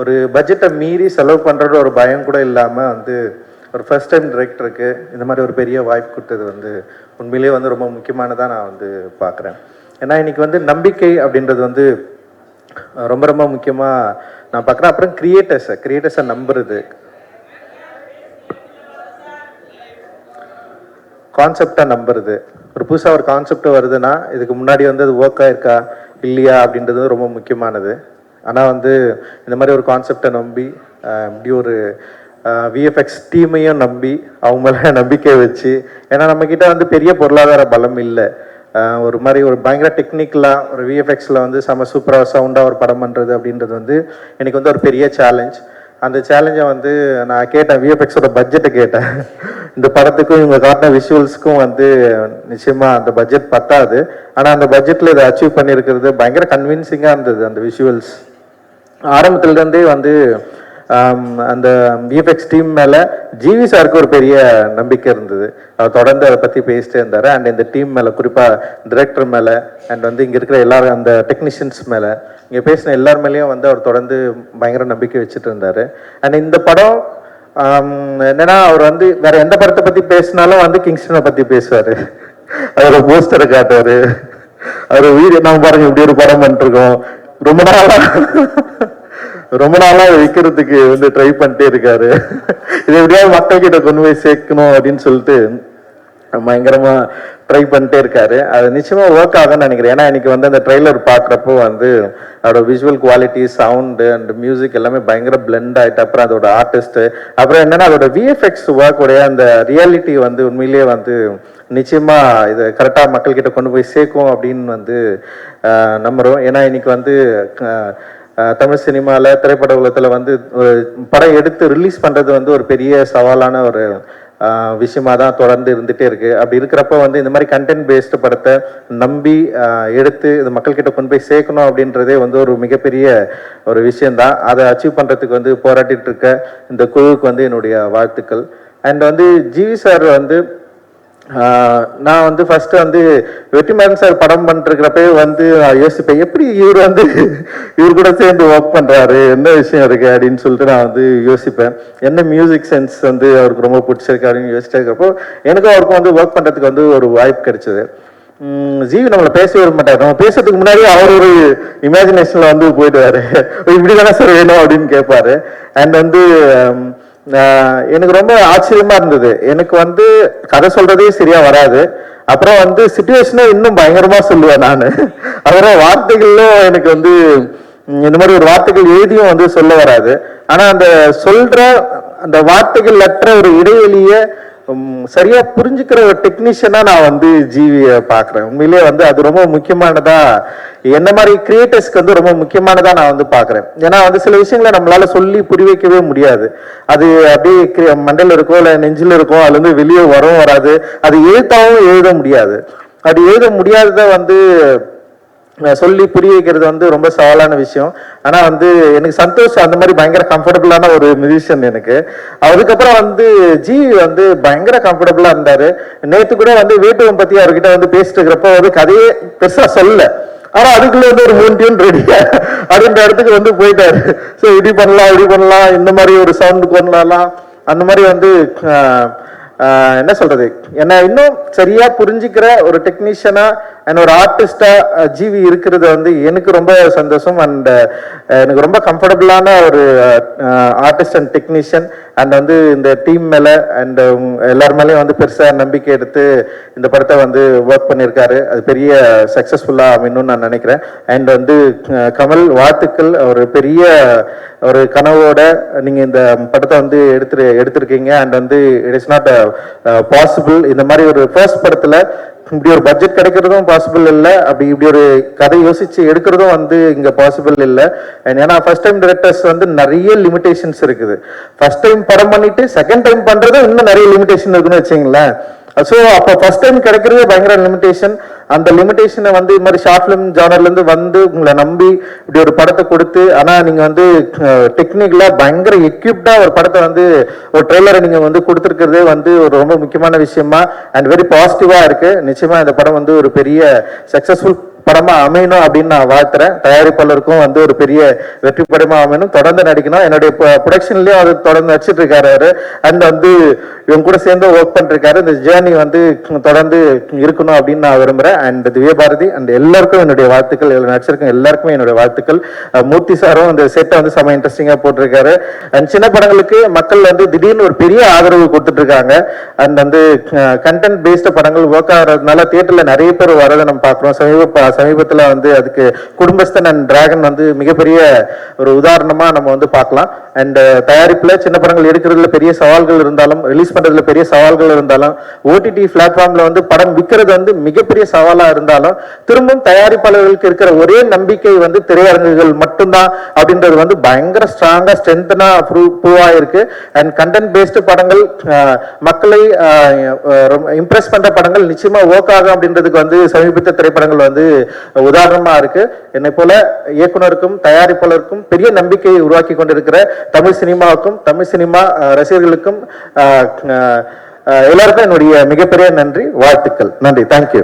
ஒரு பட்ஜெட்டை மீறி செலவு பண்ணுறது ஒரு பயம் கூட இல்லாமல் வந்து ஒரு ஃபர்ஸ்ட் டைம் டிரெக்டருக்கு இந்த மாதிரி ஒரு பெரிய வாய்ப்பு கொடுத்தது வந்து உண்மையிலேயே வந்து ரொம்ப முக்கியமானதாக நான் வந்து பார்க்குறேன். ஏன்னா இன்றைக்கி வந்து நம்பிக்கை அப்படின்றது வந்து ரொம்ப ரொம்ப முக்கியமாக நான் பார்க்குறேன். அப்புறம் கிரியேட்டர்ஸை கிரியேட்டர்ஸை நம்புறது. கான்செப்டாக நம்புறது. ஒரு புதுசாக ஒரு கான்செப்ட் வருதுன்னா இதுக்கு முன்னாடி வந்து அது ஒர்க் ஆயிருக்கா இல்லையா அப்படின்றது ரொம்ப முக்கியமானது. ஆனால் வந்து இந்த மாதிரி ஒரு கான்செப்டை நம்பி இப்படி ஒரு விஎஃப்எக்ஸ் டீமையும் நம்பி அவங்க மேலே நம்பிக்கை வச்சு ஏன்னா நம்மக்கிட்ட வந்து பெரிய பொருளாதார பலம் இல்லை. ஒரு மாதிரி ஒரு பயங்கர டெக்னிக்கலாக ஒரு விஎஃப்எக்ஸில் வந்து செம சூப்பராக சவுண்டாக ஒரு படம் பண்ணுறது அப்படின்றது வந்து எனக்கு வந்து ஒரு பெரிய சேலஞ்ச் அந்த சேலஞ்சை வந்து நான் கேட்டேன் விஎஃப்எக்ஸோட பட்ஜெட்டை கேட்டேன். இந்த படத்துக்கும் இவங்க காட்டின விஷுவல்ஸ்க்கும் வந்து நிச்சயமா அந்த பட்ஜெட் பத்தாது. ஆனால் அந்த பட்ஜெட்டில் இதை அச்சீவ் பண்ணியிருக்கிறது பயங்கர கன்வின்சிங்காக இருந்தது அந்த விஷுவல்ஸ் ஆரம்பத்துல இருந்தே வந்து அந்த விஎஃப்எக்ஸ் டீம் மேலே ஜிவி சாருக்கு ஒரு பெரிய நம்பிக்கை இருந்தது. அவர் தொடர்ந்து அதை பற்றி பேசிட்டே இருந்தார். அண்ட் இந்த டீம் மேலே குறிப்பாக டிரெக்டர் மேலே அண்ட் வந்து இங்கே இருக்கிற எல்லாரும் அந்த டெக்னீஷியன்ஸ் மேலே இங்கே பேசின எல்லார் மேலேயும் வந்து அவர் தொடர்ந்து பயங்கர நம்பிக்கை வச்சுட்டு இருந்தார். அண்ட் இந்த படம் என்னன்னா அவர் வந்து வேற எந்த படத்தை பற்றி பேசினாலும் வந்து கிங்ஸ்டனை பத்தி பேசுவாரு. அவர் போஸ்டரை காட்டுவாரு. அவர் வீடியோ நம்ம பாருங்க இப்படி ஒரு படம் பண்ணிருக்கோம். ரொம்ப நாளா ரொம்ப நாளா விற்கிறதுக்கு வந்து ட்ரை பண்ணிட்டே இருக்காரு. இதை எப்படியாவது மக்கள் கிட்ட கொண்டு போய் சேர்க்கணும் அப்படின்னு சொல்லிட்டு பயங்கரமா ட்ரை பண்ணிட்டே இருக்காரு. அது நிச்சயமா ஒர்க் ஆகும்னு நினைக்கிறேன். ஏன்னா இன்னைக்கு வந்து அந்த ட்ரெய்லர் பார்க்குறப்போ வந்து அதோட visual quality sound and music எல்லாமே பயங்கர பிளெண்ட் ஆயிட்டு அப்புறம் அதோட ஆர்டிஸ்ட் அப்புறம் என்னன்னா அதோட விஎஃப்எக்ஸ் ஒர்க் உடைய அந்த ரியாலிட்டி வந்து உண்மையிலேயே வந்து நிச்சயமா இது கரெக்டாக மக்கள் கிட்ட கொண்டு போய் சேர்க்கும் அப்படின்னு வந்து நம்புறோம். ஏன்னா இன்னைக்கு வந்து தமிழ் சினிமாவில் திரைப்பட உலகத்தில் வந்து ஒரு படம் எடுத்து ரிலீஸ் பண்ணுறது வந்து ஒரு பெரிய சவாலான ஒரு விஷயமா தான் தொடர்ந்து இருந்துகிட்டே இருக்கு. அப்படி இருக்கிறப்ப வந்து இந்த மாதிரி கண்டென்ட் பேஸ்டு படத்தை நம்பி எடுத்து இது மக்கள்கிட்ட கொண்டு போய் சேர்க்கணும் அப்படின்றதே வந்து ஒரு மிகப்பெரிய ஒரு விஷயந்தான் அதை அச்சீவ் பண்ணுறதுக்கு வந்து போராடிட்டு இருக்க இந்த குழுவுக்கு வந்து என்னுடைய வாழ்த்துக்கள். அண்ட் வந்து ஜிவி சார் வந்து நான் வந்து ஃபர்ஸ்ட் வந்து வெற்றிமாறன் சார் படம் பண்ணிருக்கிறப்பே வந்து நான் யோசிப்பேன் எப்படி இவர் வந்து இவர் கூட சேர்ந்து ஒர்க் பண்றாரு என்ன விஷயம் இருக்கு அப்படின்னு சொல்லிட்டு நான் வந்து யோசிப்பேன். என்ன மியூசிக் சென்ஸ் வந்து அவருக்கு ரொம்ப பிடிச்சிருக்கு அப்படின்னு யோசிச்சா இருக்கிறப்போ எனக்கும் அவருக்கும் வந்து ஒர்க் பண்றதுக்கு வந்து ஒரு வாய்ப்பு கிடைச்சது. ஜீவி நம்மளை பேசவே விட மாட்டார். நம்ம பேசுறதுக்கு முன்னாடி அவர் ஒரு இமேஜினேஷன்ல வந்து போயிடுவாரு. இப்படி தானே சார் வேணும் அப்படின்னு கேட்பாரு. அண்ட் வந்து எனக்கு ரொம்ப ஆச்சரியமா இருந்தது. எனக்கு வந்து கதை சொல்றதே சரியா வராது. அப்புறம் வந்து சுச்சுவேஷனே இன்னும் பயங்கரமா சொல்லுவேன் நான். அப்புறம் வார்த்தைகளும் எனக்கு வந்து இந்த மாதிரி ஒரு வார்த்தைகள் எழுதியும் வந்து சொல்ல வராது. ஆனா அந்த சொல்ற அந்த வார்த்தைகள் அற்ற ஒரு இடைவெளியை சரியா புரிஞ்சுக்கிற ஒரு டெக்னீஷியனா நான் வந்து ஜிவிய பாக்குறேன் உண்மையிலேயே வந்து அது ரொம்ப முக்கியமானதா என்ன மாதிரி கிரியேட்டர்ஸ்க்கு வந்து ரொம்ப முக்கியமானதா நான் வந்து பாக்குறேன் ஏன்னா வந்து சில விஷயங்களை நம்மளால சொல்லி புரி வைக்கவே முடியாது. அது அப்படியே cre- இருக்கோ இல்ல நெஞ்சில் இருக்கோ அதுல இருந்து வெளியே வரவும் வராது. அது எழுத்தாவும் எழுத முடியாது. அது எழுத முடியாததை வந்து சொல்லி புரிய வைக்கிறது வந்து ரொம்ப சவாலான விஷயம். ஆனால் வந்து எனக்கு சந்தோஷ் அந்த மாதிரி பயங்கர கம்ஃபர்டபுளான ஒரு மியூசிஷியன் எனக்கு. அதுக்கப்புறம் வந்து ஜி வந்து பயங்கர கம்ஃபர்டபுளாக இருந்தார். நேற்று கூட வந்து வீட்டுவம் பற்றி அவர்கிட்ட வந்து பேசிட்டு இருக்கிறப்போ வந்து கதையே பெருசாக சொல்லல. ஆனால் அதுக்குள்ள வந்து ஒரு மூணு டியூன் ரெடியா அப்படின்ற இடத்துக்கு வந்து போயிட்டாரு. ஸோ இப்படி பண்ணலாம் இப்படி பண்ணலாம் இந்த மாதிரி ஒரு சவுண்ட் பண்ணலாம் அந்த மாதிரி வந்து என்ன சொல்றது? என்ன இன்னும் சரியா புரிஞ்சுக்கிற ஒரு டெக்னீஷியனா அண்ட் ஒரு ஆர்டிஸ்டா ஜீவி இருக்கிறது வந்து எனக்கு ரொம்ப சந்தோஷம். அண்ட் எனக்கு ரொம்ப கம்ஃபர்டபுளான ஒரு ஆர்டிஸ்ட் அண்ட் டெக்னீஷியன் அண்ட் வந்து இந்த டீம் மேல அண்ட் எல்லார் மேலேயும் வந்து பெருசா நம்பிக்கை எடுத்து இந்த படத்தை வந்து ஒர்க் பண்ணியிருக்காரு. அது பெரிய சக்சஸ்ஃபுல்லா அமையணும்னு நான் நினைக்கிறேன். அண்ட் வந்து கமல் வாழ்த்துக்கள். ஒரு பெரிய ஒரு கனவோட நீங்க இந்த படத்தை வந்து எடுத்து எடுத்திருக்கீங்க. அண்ட் வந்து இட் இஸ் நாட் பாசிபிள் இந்த மாதிரி ஒரு ஃபர்ஸ்ட் படத்துல இப்படி ஒரு பட்ஜெட் கிடைக்கிறதும் பாசிபிள் இல்லை. அப்படி இப்படி ஒரு கதை யோசிச்சு எடுக்கிறதும் வந்து இங்கே பாசிபிள் இல்லை. அண்ட் ஏன்னா ஃபர்ஸ்ட் டைம் டிரெக்டர்ஸ் வந்து நிறைய லிமிடேஷன்ஸ் இருக்குது. ஃபர்ஸ்ட் டைம் படம் பண்ணிட்டு செகண்ட் டைம் பண்ணுறதும் இன்னும் நிறைய லிமிடேஷன் இருக்குன்னு வச்சுங்களேன். ஸோ அப்போ ஃபர்ஸ்ட் டைம் கிடைக்கிறதே பயங்கர லிமிடேஷன் அந்த லிமிடேஷனை வந்து இது மாதிரி ஷார்ட் ஃபிலிம் ஜானர்லேருந்து வந்து உங்களை நம்பி இப்படி ஒரு படத்தை கொடுத்து ஆனால் நீங்கள் வந்து டெக்னிக்கலாக பயங்கர எக்யூப்டாக ஒரு படத்தை வந்து ஒரு ட்ரெய்லரை நீங்கள் வந்து கொடுத்துருக்கிறதே வந்து ஒரு ரொம்ப முக்கியமான விஷயமா அண்ட் வெரி பாசிட்டிவாக இருக்குது நிச்சயமாக இந்த படம் வந்து ஒரு பெரிய சக்ஸஸ்ஃபுல் படமா அமையணும் அப்படின்னு நான் வாழ்த்துறேன். தயாரிப்பாளருக்கும் வந்து ஒரு பெரிய வெற்றி படமா அமையணும். தொடர்ந்து நடிக்கணும். என்னுடைய ப்ரொடக்ஷன்லயும் அவர் தொடர்ந்து நடிச்சிட்டு இருக்காரு அவரு. அண்ட் வந்து இவங்க கூட சேர்ந்து ஒர்க் பண்ணிருக்காரு. இந்த ஜேர்னி வந்து தொடர்ந்து இருக்கணும் அப்படின்னு நான் விரும்புறேன். அண்ட் திவ்ய பாரதி அண்ட் எல்லாருக்கும் என்னுடைய வாழ்த்துக்கள். இதுல நடிச்சிருக்கும் எல்லாருக்குமே என்னுடைய வாழ்த்துக்கள். மூர்த்தி சாரும் அந்த செட்டை வந்து செம இன்ட்ரெஸ்டிங்கா போட்டிருக்காரு. அண்ட் சின்ன படங்களுக்கு மக்கள் வந்து திடீர்னு ஒரு பெரிய ஆதரவு கொடுத்துட்டு இருக்காங்க அண்ட் வந்து கண்டென்ட் பேஸ்டு படங்கள் ஒர்க் ஆகிறதுனால தியேட்டர்ல நிறைய பேர் வரதை நம்ம பார்க்குறோம். சமீப சமீபத்தில் வந்து அதுக்கு குடும்பஸ்தன் அண்ட் டிராகன் வந்து மிகப்பெரிய ஒரு உதாரணமாக நம்ம வந்து பார்க்கலாம். அண்ட் uh, தயாரிப்பில் சின்ன படங்கள் எடுக்கிறதுல பெரிய சவால்கள் இருந்தாலும் ரிலீஸ் பண்ணுறதுல பெரிய சவால்கள் இருந்தாலும் ஓடிடி பிளாட்ஃபார்மில் வந்து படம் விற்கிறது வந்து மிகப்பெரிய சவாலாக இருந்தாலும் திரும்பவும் தயாரிப்பாளர்களுக்கு இருக்கிற ஒரே நம்பிக்கை வந்து திரையரங்குகள் மட்டும்தான் அப்படின்றது வந்து பயங்கர ஸ்ட்ராங்காக ஸ்ட்ரென்த்தனாக ப்ரூவ் ஆயிருக்கு அண்ட் கண்டென்ட் பேஸ்டு படங்கள் uh, மக்களை uh, இம்ப்ரெஸ் பண்ணுற படங்கள் நிச்சயமாக ஓக்காகும் ஆகும் அப்படின்றதுக்கு வந்து சமீபத்த திரைப்படங்கள் வந்து உதாரணமா இருக்கு. என்னை போல இயக்குனருக்கும் தயாரிப்பாளருக்கும் பெரிய நம்பிக்கையை உருவாக்கி கொண்டிருக்கிற தமிழ் சினிமாவுக்கும் தமிழ் சினிமா ரசிகர்களுக்கும் எல்லாருக்கும் என்னுடைய மிகப்பெரிய நன்றி வாழ்த்துக்கள். நன்றி. தேங்க்யூ